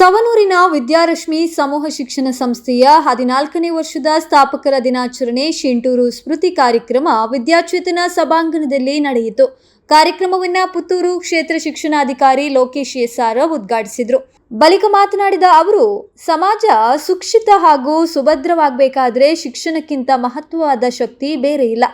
ಸವನೂರಿನ ವಿದ್ಯಾರಶ್ಮಿ ಸಮೂಹ ಶಿಕ್ಷಣ ಸಂಸ್ಥೆಯ ಹದಿನಾಲ್ಕನೇ ವರ್ಷದ ಸ್ಥಾಪಕರ ದಿನಾಚರಣೆ ಶಿಂಟೂರು ಸ್ಮೃತಿ ಕಾರ್ಯಕ್ರಮ ವಿದ್ಯಾಚೇತನ ಸಭಾಂಗಣದಲ್ಲಿ ನಡೆಯಿತು. ಕಾರ್ಯಕ್ರಮವನ್ನು ಪುತ್ತೂರು ಕ್ಷೇತ್ರ ಶಿಕ್ಷಣಾಧಿಕಾರಿ ಲೋಕೇಶ್ ಎಸ್ಆರ್ ಉದ್ಘಾಟಿಸಿದರು. ಬಳಿಕ ಮಾತನಾಡಿದ ಅವರು, ಸಮಾಜ ಸುಕ್ಷಿತ ಹಾಗೂ ಸುಭದ್ರವಾಗಬೇಕಾದ್ರೆ ಶಿಕ್ಷಣಕ್ಕಿಂತ ಮಹತ್ವವಾದ ಶಕ್ತಿ ಬೇರೆ ಇಲ್ಲ.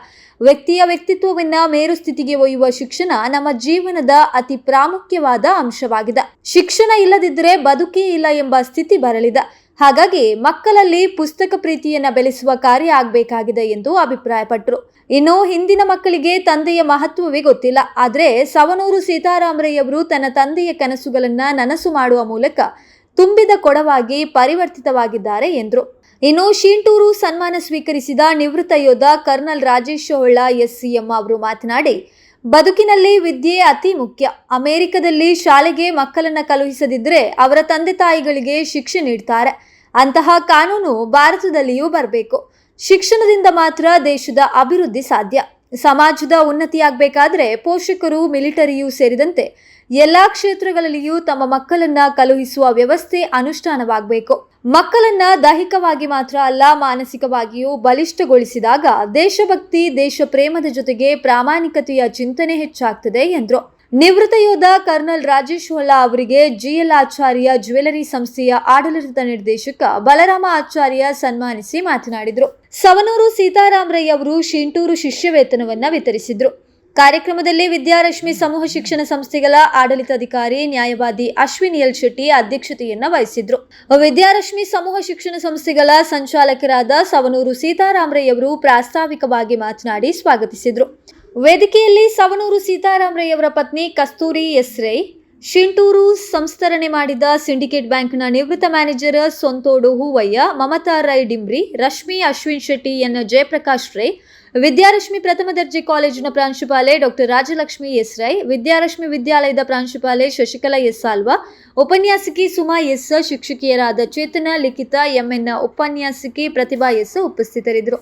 ವ್ಯಕ್ತಿಯ ವ್ಯಕ್ತಿತ್ವವನ್ನ ಮೇರುಸ್ಥಿತಿಗೆ ಒಯ್ಯುವ ಶಿಕ್ಷಣ ನಮ್ಮ ಜೀವನದ ಅತಿ ಪ್ರಾಮುಖ್ಯವಾದ ಅಂಶವಾಗಿದೆ. ಶಿಕ್ಷಣ ಇಲ್ಲದಿದ್ದರೆ ಬದುಕೇ ಇಲ್ಲ ಎಂಬ ಸ್ಥಿತಿ ಬರಲಿದೆ. ಹಾಗಾಗಿ ಮಕ್ಕಳಲ್ಲಿ ಪುಸ್ತಕ ಪ್ರೀತಿಯನ್ನು ಬೆಳೆಸುವ ಕಾರ್ಯ ಆಗಬೇಕಾಗಿದೆ ಎಂದು ಅಭಿಪ್ರಾಯಪಟ್ಟರು ಇನ್ನು ಹಿಂದಿನ ಮಕ್ಕಳಿಗೆ ತಂದೆಯ ಮಹತ್ವವೇ ಗೊತ್ತಿಲ್ಲ. ಆದರೆ ಸವನೂರು ಸೀತಾರಾಮರಯ್ಯವರು ತನ್ನ ತಂದೆಯ ಕನಸುಗಳನ್ನು ನನಸು ಮಾಡುವ ಮೂಲಕ ತುಂಬಿದ ಕೊಡವಾಗಿ ಪರಿವರ್ತಿತವಾಗಿದ್ದಾರೆ ಎಂದರು. ಇನ್ನು ಶೀಂಟೂರು ಸನ್ಮಾನ ಸ್ವೀಕರಿಸಿದ ನಿವೃತ್ತ ಯೋಧ ಕರ್ನಲ್ ರಾಜೇಶ್ ಹೊಳ್ಳ ಎಸ್ಸಿಎಂ ಅವರು ಮಾತನಾಡಿ ಬದುಕಿನಲ್ಲಿ ವಿದ್ಯೆ ಅತಿ ಮುಖ್ಯ. ಅಮೆರಿಕದಲ್ಲಿ ಶಾಲೆಗೆ ಮಕ್ಕಳನ್ನ ಕಳುಹಿಸದಿದ್ರೆ ಅವರ ತಂದೆ ತಾಯಿಗಳಿಗೆ ಶಿಕ್ಷೆ ನೀಡ್ತಾರೆ. ಅಂತಹ ಕಾನೂನು ಭಾರತದಲ್ಲಿಯೂ ಬರಬೇಕು. ಶಿಕ್ಷಣದಿಂದ ಮಾತ್ರ ದೇಶದ ಅಭಿವೃದ್ಧಿ ಸಾಧ್ಯ. ಸಮಾಜದ ಉನ್ನತಿಯಾಗಬೇಕಾದ್ರೆ ಪೋಷಕರು, ಮಿಲಿಟರಿಯೂ ಸೇರಿದಂತೆ ಎಲ್ಲಾ ಕ್ಷೇತ್ರಗಳಲ್ಲಿಯೂ ತಮ್ಮ ಮಕ್ಕಳನ್ನ ಕಳುಹಿಸುವ ವ್ಯವಸ್ಥೆ ಅನುಷ್ಠಾನವಾಗಬೇಕು. ಮಕ್ಕಳನ್ನ ದೈಹಿಕವಾಗಿ ಮಾತ್ರ ಅಲ್ಲ, ಮಾನಸಿಕವಾಗಿಯೂ ಬಲಿಷ್ಠಗೊಳಿಸಿದಾಗ ದೇಶಭಕ್ತಿ, ದೇಶ ಪ್ರೇಮದ ಜೊತೆಗೆ ಪ್ರಾಮಾಣಿಕತೆಯ ಚಿಂತನೆ ಹೆಚ್ಚಾಗ್ತದೆ ಎಂದರು. ನಿವೃತ್ತ ಯೋಧ ಕರ್ನಲ್ ರಾಜೇಶ್ ಹೊಲ್ಲಾ ಅವರಿಗೆ ಜಿಎಲ್ ಆಚಾರ್ಯ ಜ್ಯುವೆಲರಿ ಸಂಸ್ಥೆಯ ಆಡಳಿತ ನಿರ್ದೇಶಕ ಬಲರಾಮ ಆಚಾರ್ಯ ಸನ್ಮಾನಿಸಿ ಮಾತನಾಡಿದರು. ಸವನೂರು ಸೀತಾರಾಮರಯ್ಯ ಅವರು ಶಿಂಟೂರು ಶಿಷ್ಯ ವೇತನವನ್ನು ವಿತರಿಸಿದ್ರು. ಕಾರ್ಯಕ್ರಮದಲ್ಲಿ ವಿದ್ಯಾರಶ್ಮಿ ಸಮೂಹ ಶಿಕ್ಷಣ ಸಂಸ್ಥೆಗಳ ಆಡಳಿತಾಧಿಕಾರಿ ನ್ಯಾಯವಾದಿ ಅಶ್ವಿನ್ ಎಲ್ ಶೆಟ್ಟಿ ಅಧ್ಯಕ್ಷತೆಯನ್ನ ವಹಿಸಿದ್ರು. ವಿದ್ಯಾರಶ್ಮಿ ಸಮೂಹ ಶಿಕ್ಷಣ ಸಂಸ್ಥೆಗಳ ಸಂಚಾಲಕರಾದ ಸವನೂರು ಸೀತಾರಾಮರಯ್ಯವರು ಪ್ರಾಸ್ತಾವಿಕವಾಗಿ ಮಾತನಾಡಿ ಸ್ವಾಗತಿಸಿದರು. ವೇದಿಕೆಯಲ್ಲಿ ಸವನೂರು ಸೀತಾರಾಮರಯ್ಯವರ ಪತ್ನಿ ಕಸ್ತೂರಿ ಎಸ್ ರೈ ಶಿಂಟೂರು ಸಂಸ್ತರಣೆ ಮಾಡಿದ ಸಿಂಡಿಕೇಟ್ ಬ್ಯಾಂಕ್ನ ನಿವೃತ್ತ ಮ್ಯಾನೇಜರ್ ಸೊಂತೋಡು ಹೂವಯ್ಯ, ಮಮತಾ ರೈ ಡಿಂಬ್ರಿ, ರಶ್ಮಿ ಅಶ್ವಿನ್ ಶೆಟ್ಟಿ ಎನ್ ಜಯಪ್ರಕಾಶ್ ರೈ, ವಿದ್ಯಾರಶ್ಮಿ ಪ್ರಥಮ ದರ್ಜೆ ಕಾಲೇಜಿನ ಪ್ರಾಂಶುಪಾಲೆ ಡಾಕ್ಟರ್ ರಾಜಲಕ್ಷ್ಮಿ ಎಸ್ ರೈ, ವಿದ್ಯಾರಶ್ಮಿ ವಿದ್ಯಾಲಯದ ಪ್ರಾಂಶುಪಾಲೆ ಶಶಿಕಲಾ ಎಸ್ ಆಲ್ವಾ ಉಪನ್ಯಾಸಕಿ ಸುಮಾ ಎಸ್ ಶಿಕ್ಷಕಿಯರಾದ ಚೇತನ, ಲಿಖಿತ, ಎಂಎನ್ ಉಪನ್ಯಾಸಕಿ ಪ್ರತಿಭಾ ಎಸ್ ಉಪಸ್ಥಿತರಿದ್ದರು.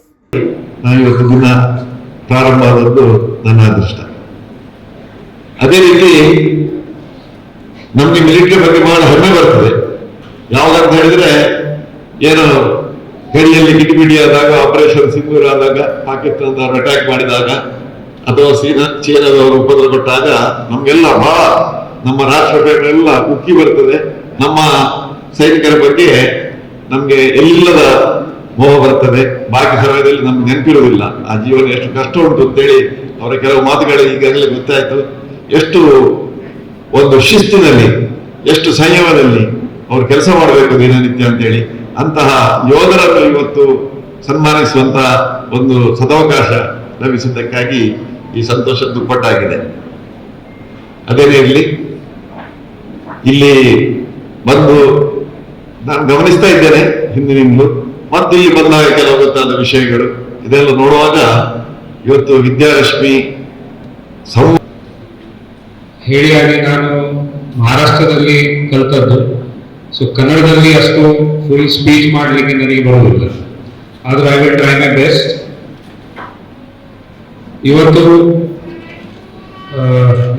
ಅದೇ ರೀತಿ ನಮಗೆ ಮಿಲಿಟರಿ ಬಗ್ಗೆ ಬಹಳ ಹೆಮ್ಮೆ ಬರ್ತದೆ. ಯಾವ್ದಂತ ಹೇಳಿದ್ರೆ ಏನು ಗಡಿಯಲ್ಲಿ ಕಿಟಿಬಿಡಿ ಆದಾಗ ಆಪರೇಷನ್ ಸಿಂಧೂರ್ ಆದಾಗ ಪಾಕಿಸ್ತಾನದವರು ಅಟ್ಯಾಕ್ ಮಾಡಿದಾಗ ಅಥವಾ ಚೀನಾ ಚೀನಾದವರು ಉಪದ್ರ ಕೊಟ್ಟಾಗ ನಮ್ಗೆಲ್ಲ ಬಹಳ ನಮ್ಮ ರಾಷ್ಟ್ರಪತಿಗಳೆಲ್ಲ ಉಕ್ಕಿ ಬರ್ತದೆ. ನಮ್ಮ ಸೈನಿಕರ ಬಗ್ಗೆ ನಮ್ಗೆ ಎಲ್ಲದ ಮೋಹ ಬರ್ತದೆ. ಬಾಕಿ ಸಮಯದಲ್ಲಿ ನಮ್ಗೆ ನೆನಪಿರುವುದಿಲ್ಲ. ಆ ಜೀವನ ಎಷ್ಟು ಕಷ್ಟ ಉಂಟು ಅಂತೇಳಿ ಅವರ ಕೆಲವು ಮಾತುಗಳು ಈಗಾಗಲೇ ಗೊತ್ತಾಯ್ತು. ಎಷ್ಟು ಒಂದು ಶಿಸ್ತಿನಲ್ಲಿ, ಎಷ್ಟು ಸಂಯಮದಲ್ಲಿ ಅವರು ಕೆಲಸ ಮಾಡಬೇಕು ದಿನನಿತ್ಯ ಅಂತೇಳಿ, ಅಂತಹ ಯೋಧರನ್ನು ಇವತ್ತು ಸನ್ಮಾನಿಸುವಂತಹ ಒಂದು ಸದವಕಾಶ ಲಭಿಸಿದ್ದಕ್ಕಾಗಿ ಈ ಸಂತೋಷ ದುಪ್ಪಟ್ಟಾಗಿದೆ ಅದೇನೇ ಇರಲಿ ಇಲ್ಲಿ ಬಂದು ನಾನು ಗಮನಿಸ್ತಾ ಇದ್ದೇನೆ ಹಿಂದಿನಿಂದಲೂ, ಮತ್ತು ಇಲ್ಲಿ ಬಂದಾಗ ಕೆಲವು ಗೊತ್ತಾದ ವಿಷಯಗಳು. ಇದೆಲ್ಲ ನೋಡುವಾಗ ಇವತ್ತು ವಿದ್ಯಾಲಕ್ಷ್ಮಿ ಸಂ ಹೇಳಿ ಹಾಗೆ ನಾನು ಮಹಾರಾಷ್ಟ್ರದಲ್ಲಿ ಕಲಿತದ್ದು. ಸೊ ಕನ್ನಡದಲ್ಲಿ ಅಷ್ಟು ಫುಲ್ ಸ್ಪೀಚ್ ಮಾಡಲಿಕ್ಕೆ ನನಗೆ ಬರುವುದಿಲ್ಲ. ಆದರೆ I will try my best ಇವತ್ತು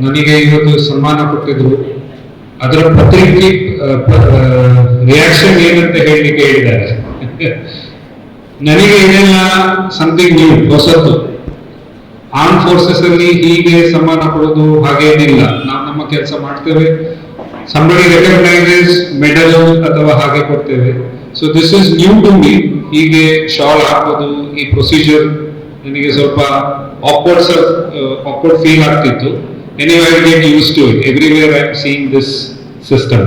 ನನಗೆ ಇವತ್ತು ಸನ್ಮಾನ ಕೊಟ್ಟಿದ್ರು. ಅದರ ಪತ್ರಿಕೆ ರಿಯಾಕ್ಷನ್ ಏನಂತ ಹೇಳಲಿಕ್ಕೆ ಹೇಳಿದ್ದಾರೆ. ನನಗೆ ಇದೆಲ್ಲ ಸಮಥಿಂಗ್ ನ್ಯೂ ಹೊಸತು ಆರ್ಮ್ ಫೋರ್ಸಸ್ ಅಲ್ಲಿ ಹೀಗೆ ಸಮ್ಮಾನ ಕೊಡೋದು ಹಾಗೇನಿಲ್ಲ ನಾವು ನಮ್ಮ ಕೆಲಸ ಮಾಡ್ತೇವೆ. ಸಂಬಳಿ ರೆಕಗ್ನೈಸಸ್ ಮೆಡಲ್ ಅಥವಾ ಹಾಗೆ ಕೊಡ್ತೇವೆ. So this is new to me ಹೀಗೆ ಶಾಲ್ ಹಾಕೋದು ಈ ಪ್ರೊಸೀಜರ್ ನನಗೆ ಸ್ವಲ್ಪ ಆಕ್ವರ್ಡ್ ಆಕ್ವರ್ಡ್ ಫೀಲ್ ಆಗ್ತಿತ್ತು. Any get use to it everywhere I seen this system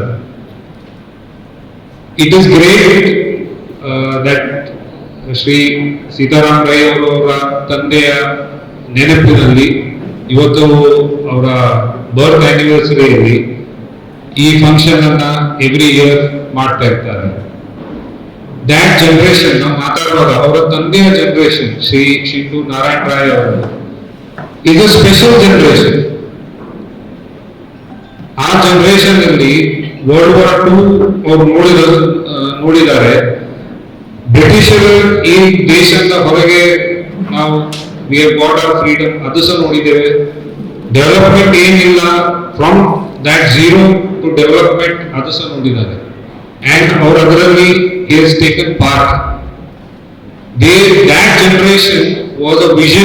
it is great that Shri Sitaram Rai ಅವರ ತಂದೆಯ ನೆನಪಿನಲ್ಲಿ ಇವತ್ತು ಅವರ ಬರ್ತ್ ಆನಿವರ್ಸರಿಯಲ್ಲಿ ಈ ಫಂಕ್ಷನ್ ಅನ್ನ ಎವ್ರಿ ಇಯರ್ ಮಾಡ್ತಾ ಇರ್ತಾರೆ. ದಾಟ್ ಜನರೇಷನ್ ನಾವು ಮಾತಾಡುವಾಗ ಅವರ ತಂದೆಯ ಜನರೇಷನ್ ಶ್ರೀ ಶಿಂಟು ನಾರಾಯಣ ರಾಯ್ ಅವರು. ಇದು ಸ್ಪೆಷಲ್ ಜನರೇಷನ್ ಆ ಜನರೇಷನ್ ಅಲ್ಲಿ ವರ್ಲ್ಡ್ ವಾರ್ ಟು ಅವ್ರು ನೋಡಿದ ನೋಡಿದ್ದಾರೆ. ಬ್ರಿಟಿಷರು ಈ ದೇಶದ ಹೊರಗೆ ನಾವು We have got our freedom ಅದು ಸಹ ನೋಡಿದ್ದೇವೆ ಡೆವಲಪ್ಮೆಂಟ್ ಏನಿಲ್ಲ from that zero to development ಅದು ಸಹ ನೋಡಿದ್ದಾರೆ and ಅವ್ರ ಅದರಲ್ಲಿ he has taken part. They, that generation was a vision